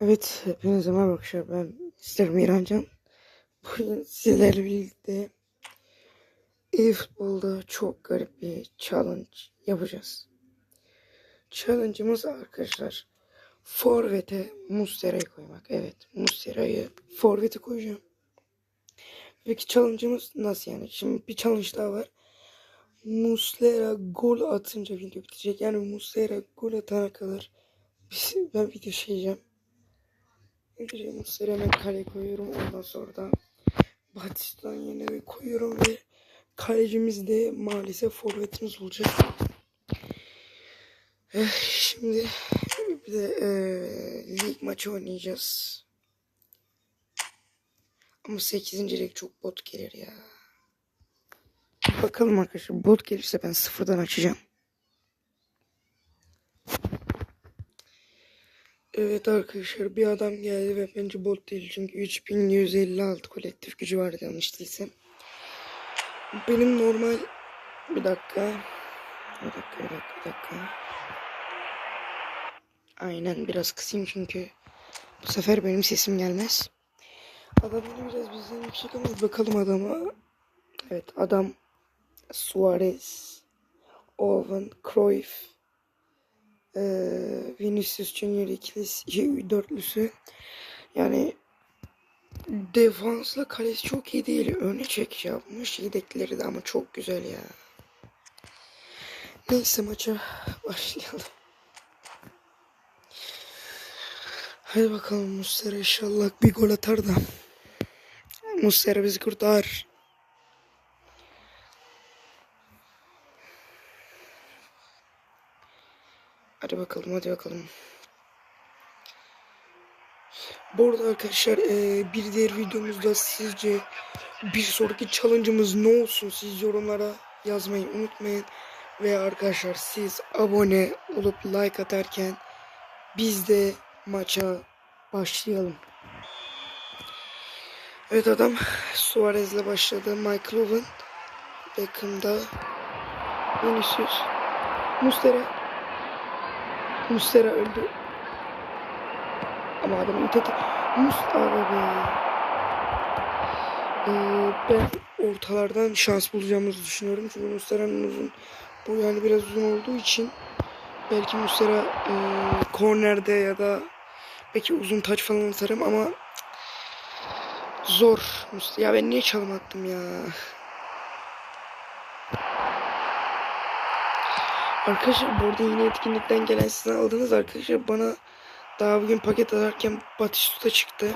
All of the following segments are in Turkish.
Evet, hepinize merhaba arkadaşlar. Ben Mr. Mirancan. Bugün sizlerle birlikte e-futbolda çok garip bir challenge yapacağız. Challenge'ımız arkadaşlar Forvet'e Mustera'yı koymak. Evet, Mustera'yı Forvet'e koyacağım. Peki challenge'ımız nasıl yani? Şimdi bir challenge daha var. Muslera gol atınca video bitecek. Yani Muslera gol atana kadar ben video çekeceğim. Önce Muslera hemen kaleye koyuyorum. Ondan sonra da Batista'nın yerine de koyuyorum ve kalecimiz de maalesef forvetimiz olacak. Eh, Şimdi bir de eh, lig maçı oynayacağız. Ama 8. lig çok bot gelir ya. Bakalım arkadaşlar bot gelirse ben sıfırdan açacağım. Evet arkadaşlar bir adam geldi ve bence bot değil çünkü 3156 kolektif gücü vardı yanlış değilsem. Benim normal bir dakika. Bir dakika bir dakika bir dakika. Aynen biraz kısayım çünkü bu sefer benim sesim gelmez. Adam biraz bizden yüksek ama bakalım adama. Evet adam Suarez, Owen, Cruyff, eee Vinicius Junior ikilisi, şey, dörtlüsü. Yani defansla kalesi çok iyi değil. Öne çekiş yapmış. Yedekleri de ama çok güzel ya. Neyse maça başlayalım. Hadi bakalım Muslera inşallah bir gol atar da. Muslera bizi kurtar. Hadi bakalım hadi bakalım. Bu arada arkadaşlar eee, bir diğer videomuzda sizce bir sonraki challenge'ımız ne olsun siz yorumlara yazmayı unutmayın. Ve arkadaşlar siz abone olup like atarken biz de maça başlayalım. Evet adam Suarez'le başladı. Michael Owen, Beckham'da, Vinicius, Mustera, Mustera öldü. Ama adamın teki Mustafa be. Ee, ben ortalardan şans bulacağımızı düşünüyorum. Çünkü Mustera'nın uzun bu yani biraz uzun olduğu için belki Mustera e, kornerde ya da belki uzun taç falan atarım ama zor. Ya ben niye çalım attım ya? Arkadaşlar burada yine etkinlikten gelen sizden aldığınız arkadaşlar bana daha bugün paket atarken Batistuta çıktı.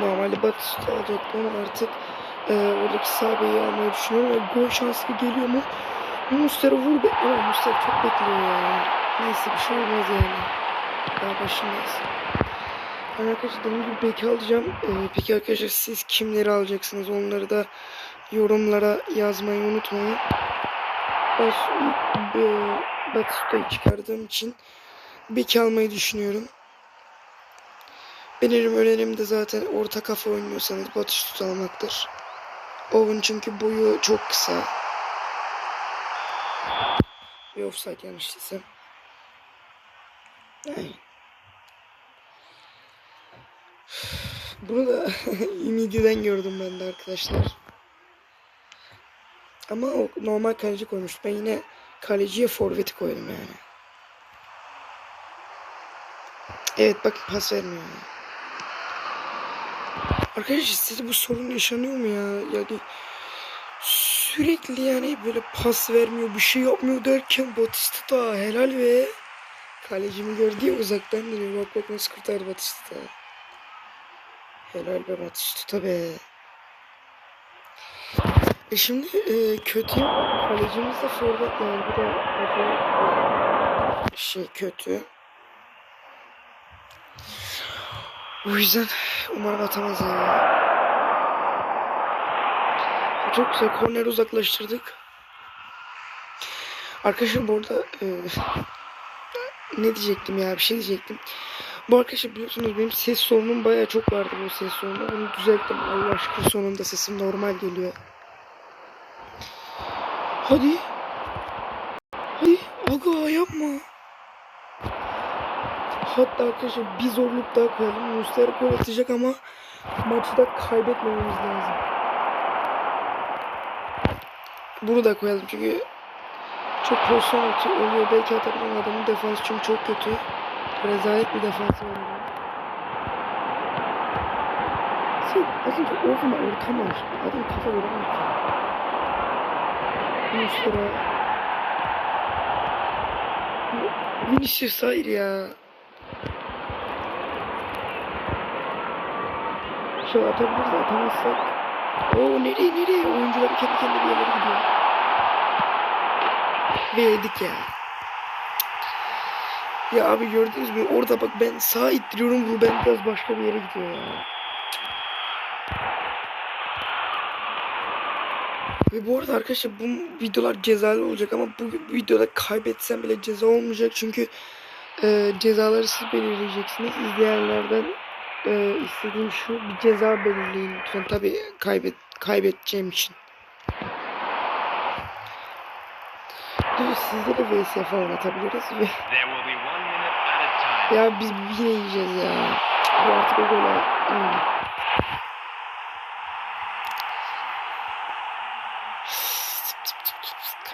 Normalde Batistuta alacaktım ama artık e, oradaki sağ beyi almayı düşünüyorum ve gol şansı geliyor mu? Mustera vur be. Ama Mustera çok bekliyor ya. Neyse bir şey olmaz yani. Daha başındayız. Ben arkadaşlar dediğim gibi beki alacağım. E, peki arkadaşlar siz kimleri alacaksınız onları da yorumlara yazmayı unutmayın. Şu- e, Batistuta'yı çıkardığım için beki almayı düşünüyorum. Benim önerim de zaten orta kafa oynuyorsanız Batistuta almaktır. Owen çünkü boyu çok kısa. Bir offside yanlış. Aynen. Bunu da Ümididen gördüm ben de arkadaşlar. Ama o normal kaleci koymuş. Ben yine kaleciye forveti koydum yani. Evet bakın pas vermiyor. ya. Arkadaşlar size bu sorun yaşanıyor mu ya? Yani sürekli yani böyle pas vermiyor, bir şey yapmıyor derken Batista da helal ve kalecimi gördü ya uzaktan dönüyor. Bak bak nasıl kurtardı Batista. Helal be Batista be. E şimdi e, kötü kalecimiz de forvet yani bu da, şey kötü. O yüzden umarım atamaz ya. Çok güzel korner uzaklaştırdık. Arkadaşlar bu arada e, ne diyecektim ya bir şey diyecektim. Bu arkadaşlar biliyorsunuz benim ses sorunum baya çok vardı bu ses sorunu. Bunu düzelttim. Allah aşkına sonunda sesim normal geliyor. Hadi. Hadi. Aga yapma. Hatta arkadaşlar bir zorluk daha koyalım. Muslera gol atacak ama maçı da kaybetmememiz lazım. Bunu da koyalım çünkü çok pozisyon oluyor. Belki atabilirim adamın defansı çünkü çok kötü. Rezalet bir defansı var. Sen az önce ortama ortam var. Adam kafa vuramıyor ki. Muslera. Vinicius hayır ya. Şu atabiliriz atamazsak. Oo nereye nereye? Oyuncular kendi kendine bir yerlere gidiyor. Ve yedik ya. Ya abi gördünüz mü? Orada bak ben sağa ittiriyorum. Ruben biraz başka bir yere gidiyor ya. Ve bu arada arkadaşlar bu videolar cezalı olacak ama bu videoda kaybetsem bile ceza olmayacak çünkü e, cezaları siz belirleyeceksiniz. İzleyenlerden e, istediğim şu bir ceza belirleyin lütfen. Tabi kaybet kaybedeceğim için. Dur sizde de VS falan atabiliriz ve ya biz yine yiyeceğiz ya. Bu artık o gol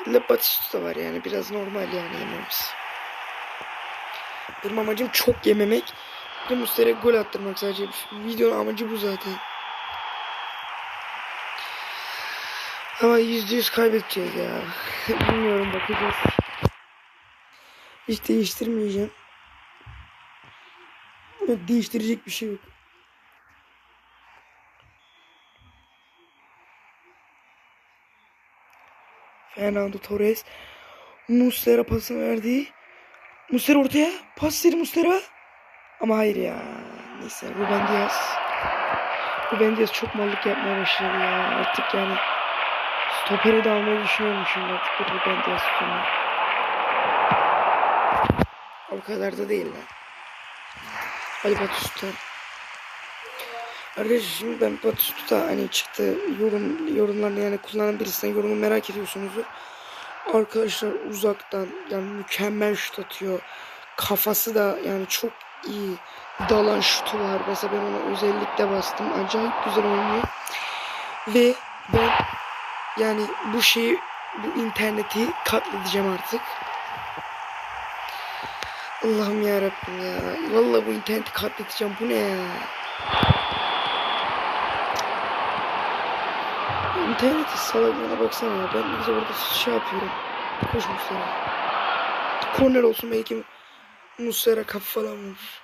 Kalede Batista var yani biraz normal yani yememiz. Benim amacım çok yememek. De Muslera'ya gol attırmak sadece. Videonun amacı bu zaten. Ama yüzde yüz kaybedeceğiz ya. Bilmiyorum bakacağız. Hiç değiştirmeyeceğim. Değiştirecek bir şey yok. Fernando Torres Muslera pasını verdi. Muslera ortaya. Pas verdi Muslera. Ama hayır ya. Neyse Ruben Diaz. Ruben Diaz çok mallık yapmaya başladı ya. Artık yani stoperi de almayı düşünüyorum şimdi artık bu Ruben Diaz sonra. O kadar da değil lan. Ali Batusta. Arkadaşlar şimdi ben Batusta hani çıktı yorum yorumlarını yani kullanan birisinden yorumu merak ediyorsunuz. Arkadaşlar uzaktan yani mükemmel şut atıyor. Kafası da yani çok iyi dalan şutu var. Mesela ben ona özellikle bastım. Acayip güzel oynuyor. Ve ben yani bu şeyi bu interneti katledeceğim artık. Allah'ım ya Rabbim ya. Vallahi bu interneti katledeceğim. Bu ne ya? İnterneti salaklığına baksana ya. Ben bize orada şey yapıyorum. Koş Muslera. Korner olsun belki Muslera kafa falan vurur.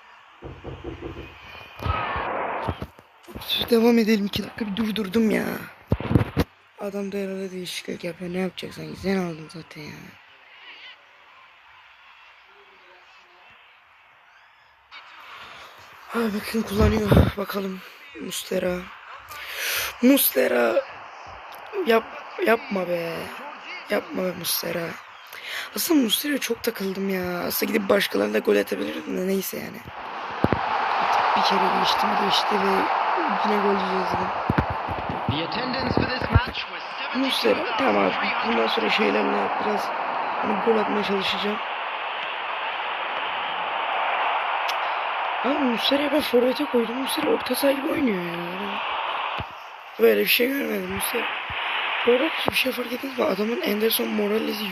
Devam edelim. iki dakika bir durdurdum ya. Adam da herhalde değişiklik yapıyor. Ne yapacak sanki? Sen aldın zaten ya. Ha, bakın kullanıyor. Bakalım. Muslera. Muslera. Yap, yapma be. Yapma be Muslera. Aslında Muslera'ya çok takıldım ya. Aslında gidip başkalarına gol atabilirdim de neyse yani. Bir kere geçti mi geçti ve yine gol yiyeceğiz dedim. Muslera tamam abi. Bundan sonra şeylerle biraz hani gol atmaya çalışacağım. Abi Muslera'ya ben forvete koydum. Muslera orta saha gibi oynuyor yani. Böyle bir şey görmedim Muslera. Arada bir şey fark ettiniz mi? Adamın Anderson Morales'i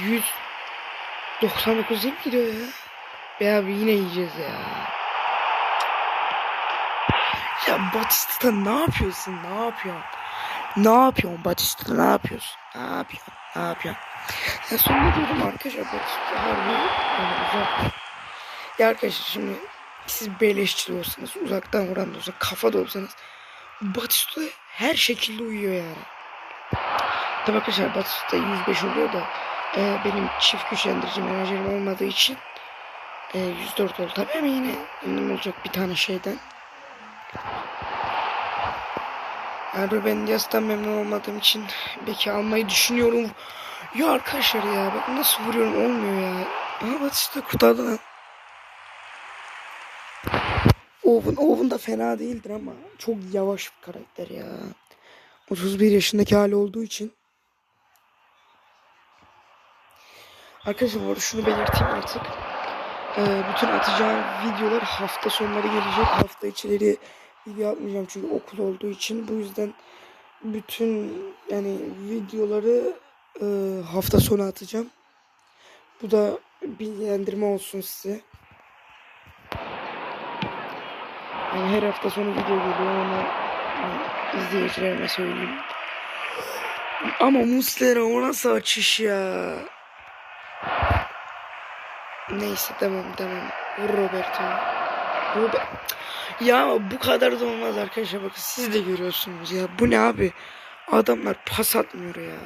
199 değil mi gidiyor ya? Be abi yine yiyeceğiz ya. Ya Batista ne yapıyorsun? Ne yapıyorsun? Ne yapıyorsun Batista? Ne yapıyorsun? Ne yapıyorsun? Ne yapıyorsun? Ya sonra diyordum arkadaşlar Batista harbi yani uzak. Ya arkadaşlar şimdi siz beleşçiliyorsanız uzaktan vuran da olsa kafa da olsanız Batista her şekilde uyuyor yani. Tabii arkadaşlar Batista 105 oluyor da e, benim çift güçlendirici menajerim olmadığı için e, 104 oldu tabii ama yine ünlüm olacak bir tane şeyden. Yani Ruben Diaz'dan memnun olmadığım için belki almayı düşünüyorum. Ya arkadaşlar ya ben nasıl vuruyorum olmuyor ya. Ama Batista kurtardı lan. Owen, Owen da fena değildir ama çok yavaş bir karakter ya. 31 yaşındaki hali olduğu için. Arkadaşlar bu arada şunu belirteyim artık. Ee, bütün atacağım videolar hafta sonları gelecek. Hafta içleri video atmayacağım çünkü okul olduğu için. Bu yüzden bütün yani videoları e, hafta sonu atacağım. Bu da bilgilendirme olsun size. Yani her hafta sonu video geliyor yani izleyicilerime söyleyeyim. Ama Muslera o nasıl açış ya? Neyse tamam tamam. Vur Roberto. Robert... Ya bu kadar da olmaz arkadaşlar bakın siz de görüyorsunuz ya. Bu ne abi? Adamlar pas atmıyor ya.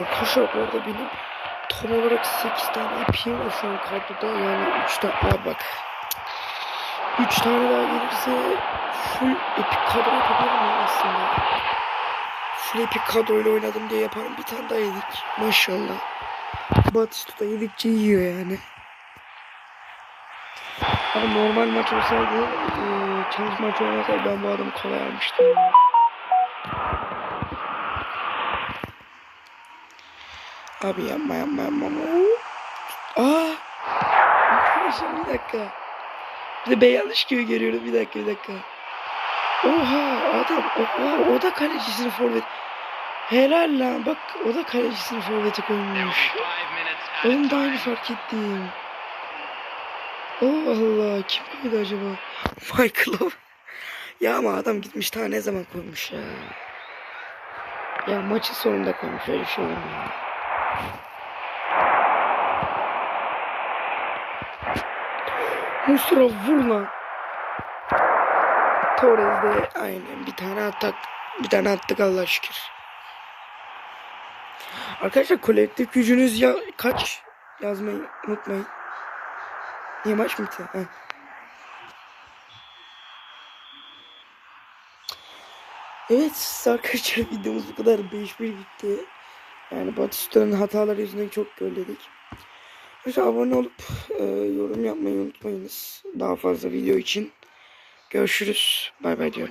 Arkadaşlar bu arada benim tam olarak 8 tane ipim var şu an kadroda yani 3 tane bak 3 tane daha gelirse full epik kadro yapabilirim ya aslında full epik kadroyla oynadım diye yaparım bir tane daha yedik maşallah Batistuta yedikçe yiyor yani Ama normal maç olsaydı e, challenge maç olmasaydı ben bu adamı kolay almıştım ya. Abi yapma yapma yapma. Aa! Arkadaşlar bir dakika. Bir de ben yanlış gibi görüyorum. Bir dakika bir dakika. Oha adam oha, o da kalecisini forvet. Helal lan bak o da kalecisini forvete koymuş. de aynı time. fark ettim. Allah Allah kim koydu acaba? Michael. Ya ama adam gitmiş daha ne zaman koymuş ya. Ya maçın sonunda koymuş öyle bir şey olur mu ya? Mustafa vur lan. Torres de aynen bir tane attık. Bir tane attık Allah şükür. Arkadaşlar kolektif gücünüz ya kaç yazmayı unutmayın. Niye maç mı bitti? Evet arkadaşlar videomuz bu kadar 5-1 bitti. Yani Batista'nın hataları yüzünden çok gölledik. Arkadaşlar abone olup e, yorum yapmayı unutmayınız. Daha fazla video için. Görüşürüz. Bay bay diyorum.